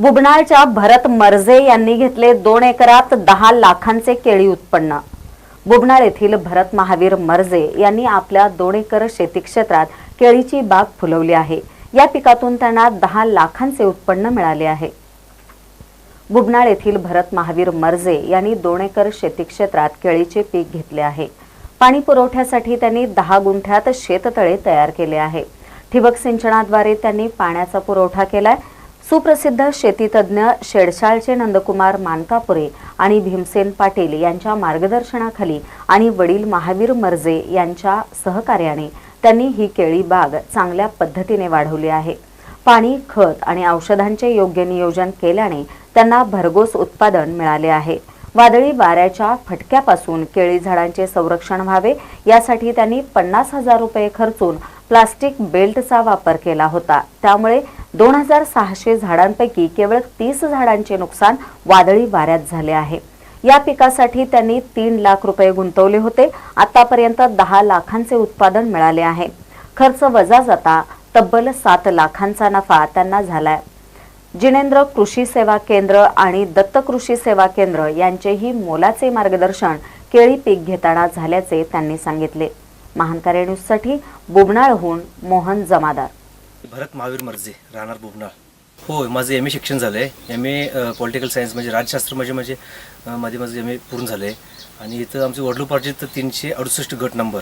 बुबनाळच्या भरत मर्जे यांनी घेतले दोन एकरात दहा लाखांचे केळी उत्पन्न. बुबनाळ येथील भरत महावीर मर्जे यांनी आपल्या दोन एकर शेती क्षेत्रात केळीची बाग फुलवली आहे. या पिकातून त्यांना दहा लाखांचे उत्पन्न मिळाले आहे. बुबनाळ येथील भरत महावीर मर्जे यांनी दोन एकर शेती क्षेत्रात केळीचे पीक घेतले आहे. पाणी पुरवठ्यासाठी त्यांनी दहा गुंठ्यात शेततळे तयार केले आहे. ठिबक सिंचनाद्वारे त्यांनी पाण्याचा पुरवठा केलाय. सुप्रसिद्ध शेतीतज्ञ शेडशाळचे नंदकुमार मानकापुरे आणि भीमसेन पाटील यांच्या मार्गदर्शनाखाली आणि वडील महावीर मर्जे यांच्या सहकार्याने त्यांनी ही केळी बाग चांगल्या पद्धतीने वाढवली आहे. पाणी खत आणि औषधांचे योग्य नियोजन केल्याने त्यांना भरघोस उत्पादन मिळाले आहे. वादळी वाऱ्याच्या फटक्यापासून केळी झाडांचे संरक्षण व्हावे यासाठी त्यांनी पन्नास हजार रुपये खर्चून प्लास्टिक बेल्टचा वापर केला होता. त्यामुळे दोन हजार सहाशे झाडांपैकी केवळ तीस झाडांचे नुकसान वादळी वाऱ्यात झाले आहे. या पिकासाठी त्यांनी तीन लाख रुपये गुंतवले होते. आतापर्यंत दहा लाखांचे उत्पादन मिळाले आहे. खर्च वजा जाता तब्बल सात लाखांचा नफा त्यांना झालाय. जिनेंद्र कृषी सेवा केंद्र आणि दत्त कृषी सेवा केंद्र यांचेही मोलाचे मार्गदर्शन केळी पीक घेताना झाल्याचे त्यांनी सांगितले. महानकार्य न्यूजसाठी बुबनाळहून मोहन जमादार. भरत महावीर मर्जे राहणार बुबनाळ. होय माझं एम ए शिक्षण झालं आहे एम ए पॉलिटिकल सायन्स म्हणजे राज्यशास्त्र म्हणजे म्हणजे माझे मध्ये माझं एम ए पूर्ण झालं आहे आणि इथं आमचे वडलोपार्जित तीनशे अडुसष्ट गट नंबर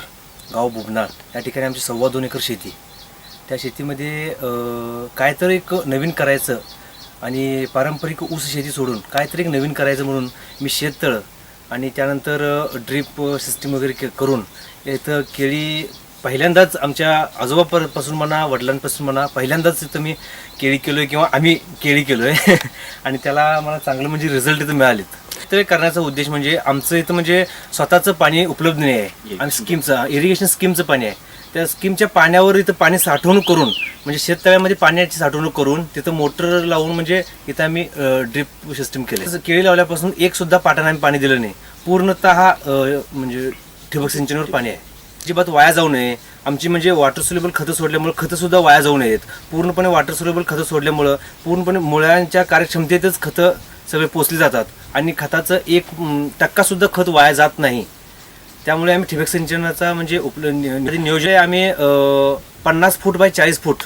गाव बुबनाळ. या ठिकाणी आमची सव्वा दोन एकर शेती. त्या शेतीमध्ये काय तर एक नवीन करायचं आणि पारंपरिक ऊस शेती सोडून काहीतरी एक नवीन करायचं म्हणून मी शेततळं आणि त्यानंतर ड्रीप सिस्टीम वगैरे के करून इथं केळी पहिल्यांदाच आमच्या आजोबापासून म्हणा वडिलांपासून म्हणा पहिल्यांदाच इथं मी केळी केलो आहे किंवा आम्ही केळी केलो आहे आणि त्याला मला चांगलं म्हणजे रिझल्ट इथं मिळालेत. तर करण्याचा उद्देश म्हणजे आमचं इथं म्हणजे स्वतःचं पाणी उपलब्ध नाही आहे. आणि स्कीमचं इरिगेशन स्कीमचं पाणी आहे. त्या स्कीमच्या पाण्यावर इथं पाणी साठवणूक करून म्हणजे शेततळ्यामध्ये पाण्याची साठवणूक करून तिथं मोटर लावून म्हणजे इथं आम्ही ड्रिप सिस्टम केलं केळी लावल्यापासून एक सुद्धा पाटाने आम्ही पाणी दिलं नाही. पूर्णतः म्हणजे ठिबक सिंचनावर पाणी आहे. अजिबात वाया जाऊ नये. आमची म्हणजे वॉटर सोल्युबल खतं सोडल्यामुळे खतंसुद्धा वाया जाऊ नयेत. पूर्णपणे वॉटर सोल्युबल खतं सोडल्यामुळं पूर्णपणे मुळ्यांच्या कार्यक्षमतेतच खतं सगळे पोचली जातात आणि खताचं एक टक्कासुद्धा खत वाया जात नाही. त्यामुळे आम्ही ठिबक सिंचनाचा म्हणजे उपल नियोजन आहे आम्ही पन्नास फूट बाय चाळीस फूट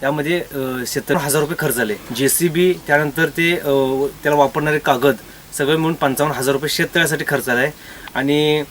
त्यामध्ये सत्तर हजार रुपये खर्च झाले. जे सी बी त्यानंतर ते त्याला वापरणारे कागद सगळे मिळून पंचावन्न हजार रुपये शेततळ्यासाठी खर्च आला आहे आणि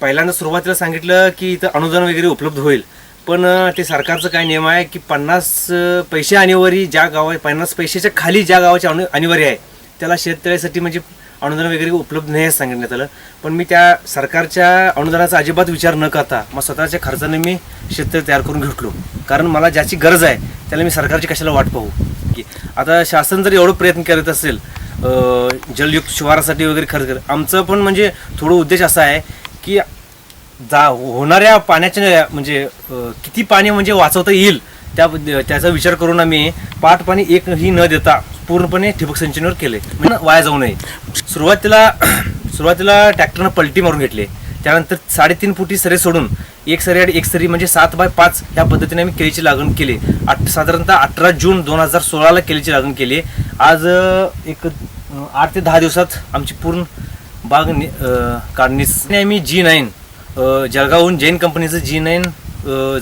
पहिल्यांदा सुरुवातीला सांगितलं की इथं अनुदान वगैरे उपलब्ध होईल. पण ते सरकारचं काय नियम आहे की पन्नास पैसे अनिवार्य ज्या गावा पन्नास पैशाच्या खाली ज्या गावाचे अनु अनिवार्य आहे त्याला शेततळ्यासाठी म्हणजे अनुदान वगैरे उपलब्ध नाही आहे सांगितण्यात आलं पण मी त्या सरकारच्या अनुदानाचा अजिबात विचार न करता मग स्वतःच्या खर्चाने मी शेततळे तयार करून घेतलो. कारण मला ज्याची गरज आहे त्याला मी सरकारची कशाला वाट पाहू? की आता शासन जर एवढं प्रयत्न करत असेल जलयुक्त शिवारासाठी वगैरे खर्च कर आमचं पण म्हणजे थोडं उद्देश असा आहे की जा होणाऱ्या पाण्याच्या म्हणजे किती पाणी म्हणजे वाचवता येईल त्या त्याचा विचार करून आम्ही पाठ पाणी एक ही न देता पूर्णपणे ठिबक सिंचनावर केले. म्हणजे वाया जाऊ नये. सुरुवातीला सुरुवातीला ट्रॅक्टरनं पलटी मारून घेतले. त्यानंतर साडेतीन फुटी सरे सोडून एक सरी आणि एक सरी म्हणजे सात बाय पाच ह्या पद्धतीने आम्ही केळीची लागण केली. आठ साधारणतः अठरा जून दोन हजार सोळाला केळीची लागण केली. आज एक आठ ते दहा दिवसात आमची पूर्ण बाग नि- काढणीस. आम्ही जी नाईन जळगावहून जैन कंपनीचं जी नाईन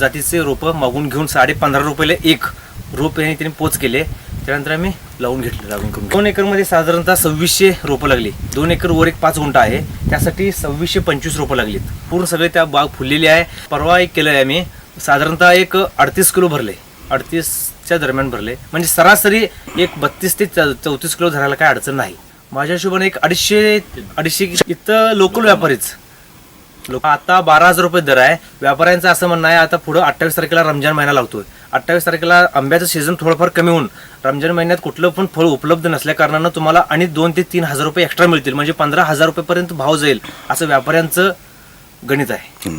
जातीचे रोपं मागून घेऊन साडे पंधरा रुपयाला एक रोप यांनी त्यांनी पोच केले. त्यानंतर आम्ही लावून घेतलं लागून करून. दोन एकरमध्ये साधारणतः सव्वीसशे रोपं लागली. दोन एकर वर एक पाच गुंठा आहे. त्यासाठी सव्वीसशे पंचवीस रोपं लागलीत. पूर्ण सगळे त्या बाग फुललेली आहे. परवा एक केलं आहे आम्ही. साधारणतः एक अडतीस किलो भरले. अडतीसच्या दरम्यान भरले. म्हणजे सरासरी एक बत्तीस ते चौ- चौतीस किलो धरायला काय अडचण नाही. माझ्या हिशोबाने एक अडीचशे अडीचशे इथं लोकल व्यापारीच. लोक आता बारा हजार रुपये दर आहे. व्यापाऱ्यांचं असं म्हणणं आहे आता पुढं अठ्ठावीस तारखेला रमजान महिना लागतोय. अठ्ठावीस तारखेला आंब्याचं सीझन थोडंफार कमी होऊन रमजान महिन्यात कुठलं पण फळ उपलब्ध नसल्या कारणानं तुम्हाला आणि दोन ते तीन हजार रुपये एक्स्ट्रा मिळतील. म्हणजे पंधरा हजार रुपयेपर्यंत भाव जाईल असं व्यापाऱ्यांचं गणित आहे.